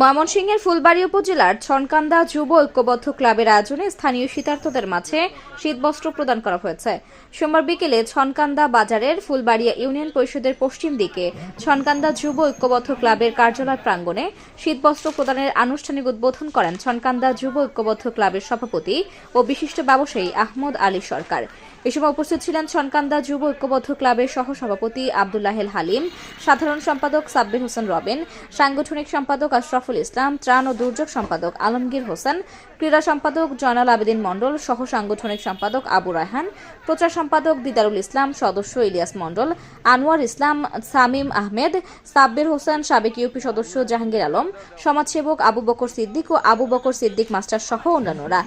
ময়মনসিংহের ফুলবাড়ী উপজেলার ছনকান্দা যুব ঐক্যবদ্ধ ক্লাবের আয়োজনে স্থানীয় শীতার্থদের মাঝে শীতবস্ত্র প্রদান করা হয়েছে। সোমবার বিকেলে ছনকান্দা বাজারের ফুলবাড়িয়া ইউনিয়ন পরিষদের পশ্চিম দিকে ছনকান্দা যুব ঐক্যবদ্ধ ক্লাবের কার্যালয় প্রাঙ্গণে শীতবস্ত্র প্রদানের আনুষ্ঠানিক উদ্বোধন করেন ছনকান্দা যুব ঐক্যবদ্ধ ক্লাবের সভাপতি ও বিশিষ্ট ব্যবসায়ী আহমদ আলী সরকার। এ সময় উপস্থিত ছিলেন ছনকান্দা যুব ঐক্যবদ্ধ ক্লাবের সহসভাপতি আবদুল্লাহেল হালিম, সাধারণ সম্পাদক সাব্বির হোসেন রবেন, সাংগঠনিক সম্পাদক আশরাফুল ইসলাম, ত্রাণ ও দুর্যোগ সম্পাদক আলমগীর হোসেন, ক্রীড়া সম্পাদক জয়নাল আবেদিন মণ্ডল, সহ সাংগঠনিক সম্পাদক আবু রায়হান, প্রচার সম্পাদক দিদারুল ইসলাম, সদস্য ইলিয়াস মণ্ডল, আনোয়ার ইসলাম, সামিম আহমেদ, সাব্বির হোসেন, সাবেক ইউপি সদস্য জাহাঙ্গীর আলম, সমাজসেবক আবু বকর সিদ্দিক ও আবু বকর সিদ্দিক মাস্টার সহ অন্যান্যরা।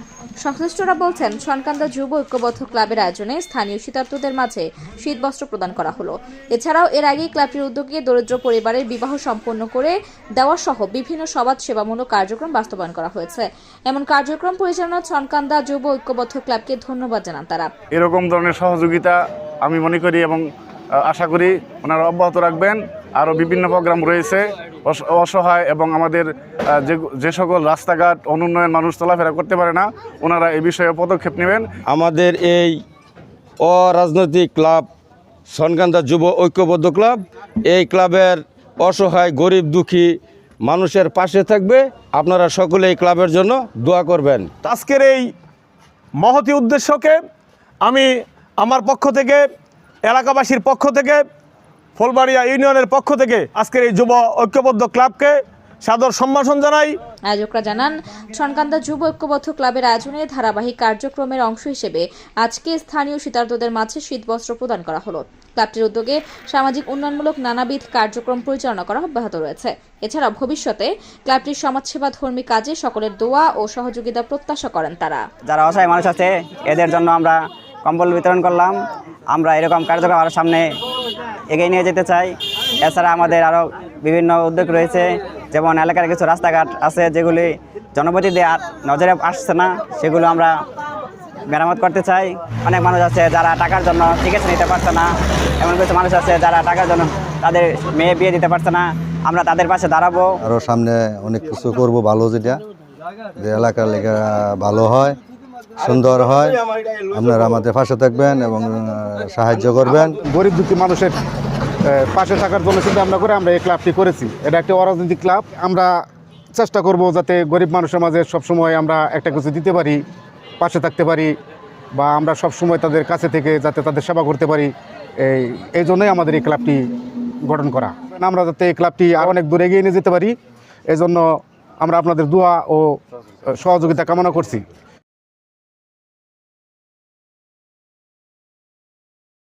সংশ্লিষ্টরা বলছেন, সনকান্দা যুব ঐক্যবদ্ধ ক্লাবের আয়োজনে স্থানীয় শীতার্থদের মাঝে শীতবস্ত্র প্রদান করা হলো। এছাড়াও এর আগে ক্লাবটির উদ্যোগে দরিদ্র পরিবারের বিবাহ সম্পন্ন করে দেওয়া সহ বিভিন্ন সমাজ সেবামূলক কার্যক্রম বাস্তবায়ন করা হয়েছে। এমন কার্যক্রম পরিচালনা ছনকান্দা যুব ঐক্যবদ্ধ ক্লাবকে ধন্যবাদ জানান তারা। এরকম ধরনের সহযোগিতা আমি মনে করি এবং আশা করি ওনারা অব্যাহত রাখবেন। আরও বিভিন্ন প্রোগ্রাম রয়েছে অসহায় এবং আমাদের যে যে সকল রাস্তাঘাট অনুন্নয়ন মানুষ চলাফেরা করতে পারে না ওনারা এই বিষয়ে পদক্ষেপ নেবেন। আমাদের এই অরাজনৈতিক ক্লাব সনকান্দা যুব ঐক্যবদ্ধ ক্লাব এই ক্লাবের অসহায় গরিব দুঃখী মানুষের পাশে থাকবে। আপনারা সকলে এই ক্লাবের জন্য দোয়া করবেন। আজকের এই মহতি উদ্দেশ্যকে আমি আমার পক্ষ থেকে, এলাকাবাসীর পক্ষ থেকে, ফুলবাড়িয়া ইউনিয়নের পক্ষ থেকে আজকের এই যুব ঐক্যবদ্ধ ক্লাবকে সাদর সম্ভাষণ জানাই। আয়োজকরা জানান ছনকান্দা যুব ঐক্যবদ্ধ ক্লাবের আয়োজনে ধারাবাহিক কার্যক্রমের অংশ হিসেবে আজকে স্থানীয় শীতার্থদের মাঝে শীতবস্ত্র প্রদান করা হলো। ক্লাবটির উদ্যোগে সামাজিক উন্নয়নমূলক নানাবিধ কার্যক্রম পরিচালনা করা অব্যাহত রয়েছে। এছাড়া ভবিষ্যতে ক্লাবটির সমাজসেবা ধর্মী কাজে সকলের দোয়া ও সহযোগিতা প্রত্যাশা করেন তারা। যারা অসহায় মানুষ আছে এদের জন্য আমরা কম্বল বিতরণ করলাম। আমরা এরকম কার্যক্রম আরও সামনে এগিয়ে নিয়ে যেতে চাই। এছাড়া আমাদের আরও বিভিন্ন উদ্যোগ রয়েছে। যেমন এলাকার কিছু রাস্তাঘাট আছে যেগুলি জনপ্রতিনিধি আর নজরে আসছে না সেগুলো আমরা মেরামত করতে চাই। অনেক মানুষ আছে যারা টাকার জন্য চিকিৎসা নিতে পারছে না এমন কিছু মানুষ আছে যারা টাকার জন্য তাদের মেয়ে বিয়ে দিতে পারছে না। আমরা তাদের পাশে দাঁড়াবো। আরও সামনে অনেক কিছু করব ভালো যেটা যে এলাকার লেখা ভালো হয় সুন্দর হয়। আপনারা আমাদের পাশে থাকবেন এবং সাহায্য করবেন। গরিব দুঃখী মানুষের পাশে থাকার জন্য চিন্তা ভাবনা করে, আমরা এই ক্লাবটি করেছি। এটা একটা অরাজনৈতিক ক্লাব আমরা চেষ্টা করব যাতে গরিব মানুষের মাঝে সবসময় আমরা একটা কিছু দিতে পারি, পাশে থাকতে পারি, বা আমরা সবসময় তাদের কাছে থেকে যাতে তাদের সেবা করতে পারি। এই এই জন্যই আমাদের এই ক্লাবটি গঠন করা। আমরা যাতে এই ক্লাবটি আরও অনেক দূর এগিয়ে নিয়ে যেতে পারি এই জন্য আমরা আপনাদের দোয়া ও সহযোগিতা কামনা করছি।